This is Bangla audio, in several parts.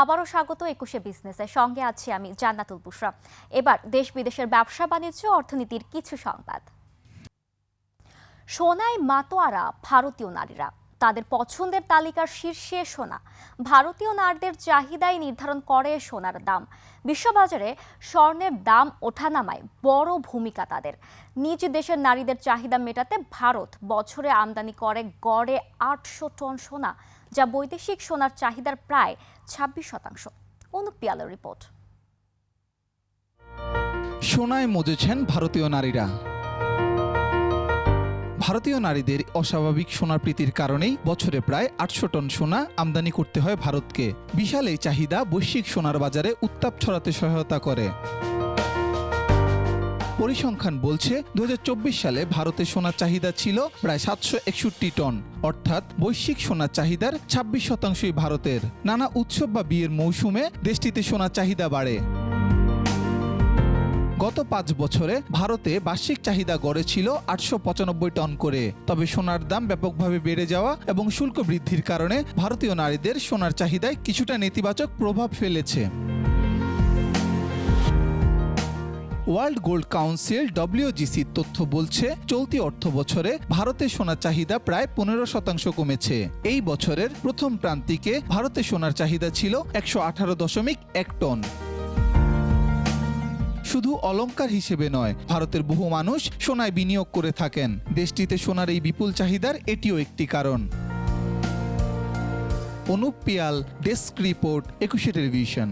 আবারও স্বাগত একুশে বিজনেসের সঙ্গে আছি আমি জান্নাতুল বুশরা এবার দেশ বিদেশের ব্যবসা বাণিজ্য, অর্থনীতির কিছু সংবাদ। সোনায় মাতোয়ারা ভারতীয় নারীরা। তাদের পছন্দের তালিকার শীর্ষে সোনা। ভারতীয় নারীদের চাহিদাই নির্ধারণ করে সোনার দাম। বিশ্ববাজারে স্বর্ণের দাম ওঠানামায় বড় ভূমিকা তাদের। নিজ দেশের নারীদের চাহিদা মেটাতে ভারত বছরে আমদানি করে গড়ে আটশো টন সোনা। যা বৈদেশিক সোনার চাহিদার প্রায় ছাব্বিশ শতাংশ। অনুপ পিয়ালের রিপোর্ট। সোনায় মজেছেন ভারতীয় নারীরা। ভারতীয় নারীদের অস্বাভাবিক সোনার প্রীতির কারণেই বছরে প্রায় আটশো টন সোনা আমদানি করতে হয় ভারতকে। বিশাল এই চাহিদা বৈশ্বিক সোনার বাজারে উত্তাপ ছড়াতে সহায়তা করে। পরিসংখ্যান বলছে দু হাজার চব্বিশ সালে ভারতে সোনার চাহিদা ছিল প্রায় সাতশো একষট্টি টন, অর্থাৎ বৈশ্বিক সোনার চাহিদার ছাব্বিশ শতাংশই ভারতের। নানা উৎসব বা বিয়ের মৌসুমে দেশটিতে সোনার চাহিদা বাড়ে। গত পাঁচ বছরে ভারতে বার্ষিক চাহিদা গড়েছিল আটশো পঁচানব্বই টন করে। তবে সোনার দাম ব্যাপকভাবে বেড়ে যাওয়া এবং শুল্ক বৃদ্ধির কারণে ভারতীয় নারীদের সোনার চাহিদায় কিছুটা নেতিবাচক প্রভাব ফেলেছে। ওয়ার্ল্ড গোল্ড কাউন্সিল ডব্লিউজিসির তথ্য বলছে, চলতি অর্থ বছরে ভারতে সোনার চাহিদা প্রায় পনেরো শতাংশ কমেছে। এই বছরের প্রথম প্রান্তিকে ভারতে সোনার চাহিদা ছিল একশো আঠারো দশমিক এক টন। শুধু অলঙ্কার হিসেবে নয়, ভারতের বহু মানুষ সোনায় বিনিয়োগ করে থাকেন। দেশটিতে সোনার এই বিপুল চাহিদার এটিও একটি কারণ। Anup Piyal, desk report, Ekushey television.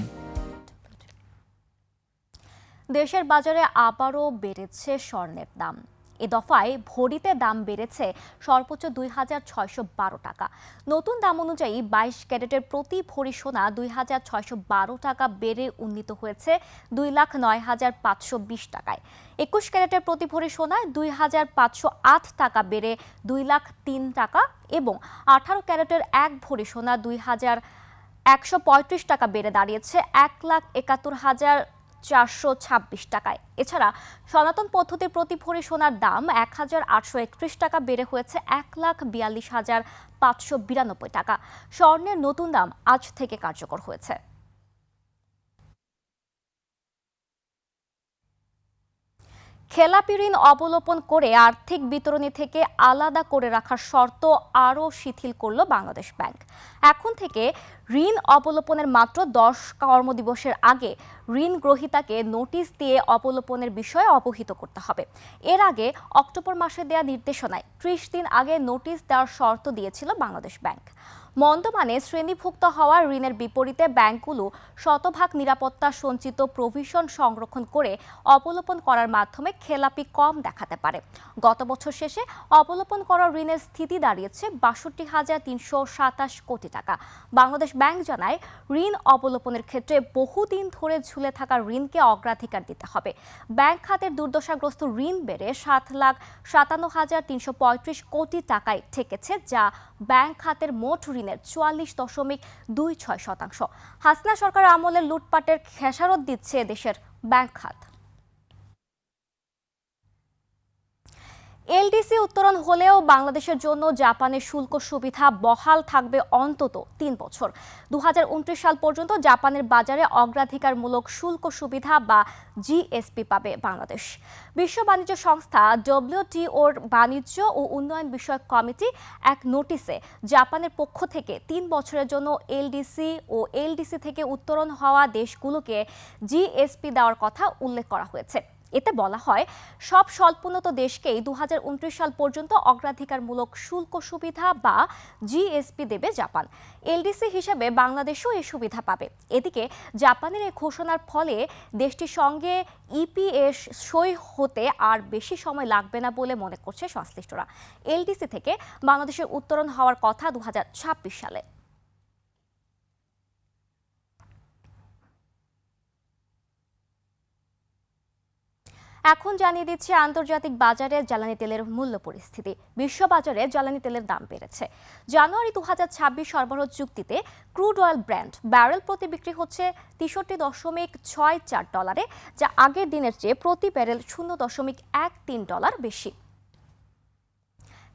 দেশের বাজারে আবারও বেড়েছে স্বর্ণের দাম। এ দফায় ভরিতে দাম বেড়েছে সর্বোচ্চ দুই হাজার ছয়শো বারো টাকা। নতুন দাম অনুযায়ী বাইশ ক্যারেটের প্রতি ভরি সোনা দুই হাজার ছয়শো বারো টাকা বেড়ে উন্নীত হয়েছে দুই লাখ নয় হাজার পাঁচশো বিশ টাকায়। একুশ ক্যারেটের প্রতি ভরি সোনায় দুই হাজার পাঁচশো আট টাকা বেড়ে দুই লাখ তিন টাকা এবং আঠারো ক্যারেটের এক ভরি সোনা দুই হাজার একশো পঁয়ত্রিশ টাকা বেড়ে দাঁড়িয়েছে এক লাখ একাত্তর হাজার চারশো ছাব্বিশ টাকায়। এছাড়া সনাতন পদ্ধতির প্রতি ভরি সোনার দাম এক হাজার আটশো একত্রিশ টাকা বেড়ে হয়েছে এক লাখ বিয়াল্লিশ হাজার পাঁচশো বিরানব্বই টাকা। স্বর্ণের নতুন দাম আজ থেকে কার্যকর হয়েছে। খেলাপি ঋণ অবলোপন করে আর্থিক বিতরণী থেকে আলাদা করে রাখার শর্ত আরও শিথিল করল বাংলাদেশ ব্যাংক। এখন থেকে ঋণ অবলোপনের মাত্র দশ কর্মদিবসের আগে ঋণ গ্রহীতাকে নোটিশ দিয়ে অবলোপনের বিষয়ে অবহিত করতে হবে। এর আগে অক্টোবর মাসে দেয়া নির্দেশনায় ত্রিশ দিন আগে নোটিশ দেওয়ার শর্ত দিয়েছিল বাংলাদেশ ব্যাংক। মন্দমানে শ্রেণীভুক্ত হওয়া ঋণের বিপরীতে ব্যাংকগুলো শতভাগ নিরাপত্তা সঞ্চিত প্রভিশন সংরক্ষণ করে অবলোপন করার মাধ্যমে খেলাপি কম দেখাতে পারে। গত বছর শেষে অবলোপন করা ঋণের স্থিতি দাঁড়িয়েছে বাষট্টি হাজার তিনশো সাতাশ কোটি টাকা। বাংলাদেশ ব্যাংক জানায়, ঋণ অবলোপনের ক্ষেত্রে বহুদিন ধরে ঝুলে থাকা ঋণকে অগ্রাধিকার দিতে হবে। ব্যাংক খাতের দুর্দশাগ্রস্ত ঋণ বেড়ে সাত লাখ সাতান্ন হাজার তিনশো পঁয়ত্রিশ কোটি টাকায় ঠেকেছে, যা ব্যাংক খাতের মোট ঋণের চুয়াল্লিশ দশমিক দুই ছয় শতাংশ। হাসনা সরকার আমলে লুটপাটের খেসারত দিচ্ছে দেশের ব্যাংক খাত। এলডিসি উত্তরণ হলেও বাংলাদেশের জন্য জাপানের শুল্ক সুবিধা বহাল থাকবে অন্তত তিন বছর। দু হাজার উনত্রিশ সাল পর্যন্ত জাপানের বাজারে অগ্রাধিকারমূলক শুল্ক সুবিধা বা জিএসপি পাবে বাংলাদেশ। বিশ্ব বাণিজ্য সংস্থা ডব্লিউটিওর বাণিজ্য ও উন্নয়ন বিষয়ক কমিটি এক নোটিশে জাপানের পক্ষ থেকে তিন বছরের জন্য এলডিসি ও এলডিসি থেকে উত্তরণ হওয়া দেশগুলোকে জিএসপি দেওয়ার কথা উল্লেখ করা হয়েছে। এতে বলা হয়, সব স্বল্পোন্নত দেশকেই দু হাজার উনত্রিশ সাল পর্যন্ত অগ্রাধিকারমূলক শুল্ক সুবিধা বা জিএসপি দেবে জাপান। এলডিসি হিসেবে বাংলাদেশও এই সুবিধা পাবে। এদিকে জাপানের এই ঘোষণার ফলে দেশটির সঙ্গে ইপিএস সই হতে আর বেশি সময় লাগবে না বলে মনে করছে সংশ্লিষ্টরা। এলডিসি থেকে বাংলাদেশের উত্তরণ হওয়ার কথা দু হাজার ছাব্বিশ সালে। এখন জানিয়ে দিচ্ছে, আন্তর্জাতিক বাজারে জ্বালানি তেলের মূল্য পরিস্থিতি। বিশ্ব বাজারে জ্বালানি তেলের দাম বেড়েছে। জানুয়ারি দু হাজার ছাব্বিশ সরবরাহ চুক্তিতে ক্রুড অয়েল ব্র্যান্ড ব্যারেল প্রতি বিক্রি হচ্ছে তেষট্টি দশমিক ছয় চার ডলারে, যা আগের দিনের চেয়ে প্রতি ব্যারেল শূন্য দশমিক এক তিন ডলার বেশি।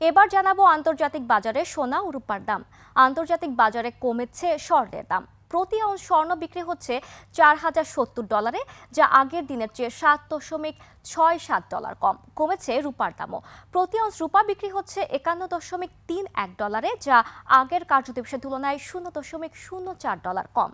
এবার জানাব, আন্তর্জাতিক বাজারে সোনা ও রূপার দাম। আন্তর্জাতিক বাজারে কমেছে স্বর্ণের দাম। প্রতি অংশ স্বর্ণ বিক্রি হচ্ছে চার হাজার সত্তর ডলারে, যা আগের দিনের চেয়ে সাত দশমিক ছয় সাত ডলার কম। কমেছে রূপার দামও। প্রতি অংশ রূপা বিক্রি হচ্ছে একান্ন দশমিক তিন এক ডলারে, যা আগের কার্যদিবসের তুলনায় শূন্য দশমিক শূন্য চার ডলার কম।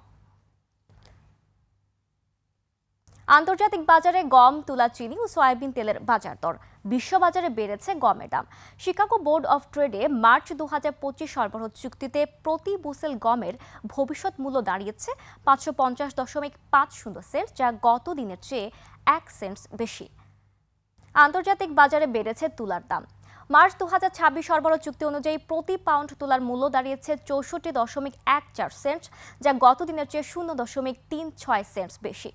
আন্তর্জাতিক বাজারে গম, তুলা, চিনি ও সয়াবিন তেলের বাজার দর বিশ্ববাজারে বেড়েছে গমের দাম। শিকাগো বোর্ড অফ ট্রেডে মার্চ দু হাজার পঁচিশ সরবরাহ চুক্তিতে প্রতি বুসেল গমের ভবিষ্যৎ মূল্য দাঁড়িয়েছে পাঁচশো পঞ্চাশ দশমিক পাঁচ শূন্য সেন্ট, যা গত দিনের চেয়ে এক সেন্টস বেশি। আন্তর্জাতিক বাজারে বেড়েছে তুলার দাম। মার্চ দু হাজার ছাব্বিশ সরবরাহ চুক্তি অনুযায়ী প্রতি পাউন্ড তুলার মূল্য দাঁড়িয়েছে চৌষট্টি দশমিক এক চার সেন্ট, যা গত দিনের চেয়ে শূন্য দশমিক তিন ছয় সেন্টস বেশি।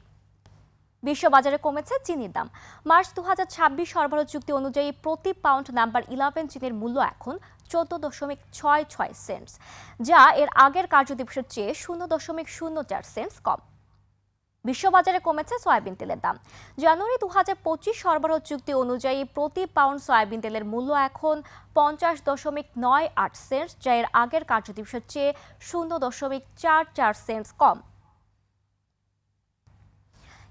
বিশ্ববাজারে কমেছে চিনির দাম। মার্চ দু হাজার ছাব্বিশ সরবরাহ চুক্তি অনুযায়ী প্রতি পাউন্ড নাম্বার ইলেভেন চিনির মূল্য এখন চোদ্দ দশমিক ছয় ছয় সেন্টস, যা এর আগের কার্যদিবসের চেয়ে শূন্য দশমিক শূন্য চার সেন্টস কম। বিশ্ববাজারে কমেছে সয়াবিন তেলের দাম। জানুয়ারি দু হাজার পঁচিশ সরবরাহ চুক্তি অনুযায়ী প্রতি পাউন্ড সয়াবিন তেলের মূল্য এখন পঞ্চাশ দশমিক নয় আট সেন্টস, যা এর আগের কার্যদিবসের চেয়ে শূন্য দশমিক চার চার সেন্টস কম।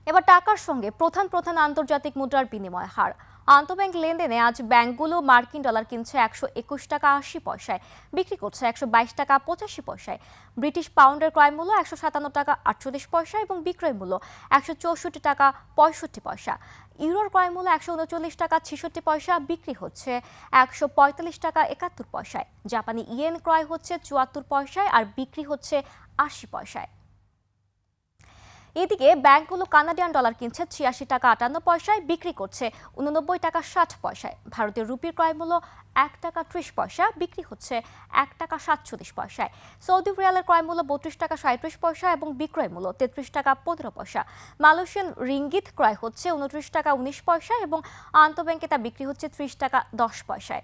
এবার টাকার সঙ্গে প্রধান প্রধান আন্তর্জাতিক মুদ্রার বিনিময় হার। আন্তঃব্যাংক লেনদেনে আজ ব্যাংকগুলো মার্কিন ডলার কিনছে একশো একুশ টাকা আশি পয়সায়, বিক্রি করছে একশো বাইশ টাকা পঁচাশি পয়সায়। ব্রিটিশ পাউন্ডের ক্রয় মূল্য একশো সাতান্ন টাকা আটচল্লিশ পয়সা এবং বিক্রয় মূল্য একশো চৌষট্টি টাকা পঁয়ষট্টি পয়সা। ইউরোর ক্রয় মূল্য একশো উনচল্লিশ টাকা ছেষট্টি পয়সা, বিক্রি হচ্ছে একশো পঁয়তাল্লিশ টাকা একাত্তর পয়সায়। জাপানি ইয়েন ক্রয় হচ্ছে চুয়াত্তর পয়সায় আর বিক্রি হচ্ছে আশি পয়সায়। এদিকে ব্যাংকগুলো কানাডিয়ান ডলার কিনছে ছিয়াশি টাকা আটান্ন পয়সায়, বিক্রি করছে উননব্বই টাকা ষাট পয়সায়। ভারতীয় রুপির ক্রয় মূল্য এক টাকা ত্রিশ পয়সা, বিক্রি হচ্ছে এক টাকা সাতচল্লিশ পয়সায়। সৌদি রিয়ালের ক্রয় মূল্য বত্রিশ টাকা সাঁত্রিশ পয়সা এবং বিক্রয় মূল্য তেত্রিশ টাকা পনেরো পয়সা। মালয়েশিয়ান রিঙ্গিত ক্রয় হচ্ছে উনত্রিশ টাকা উনিশ পয়সা এবং আন্তঃব্যাংকে তা বিক্রি হচ্ছে ত্রিশ টাকা দশ পয়সায়।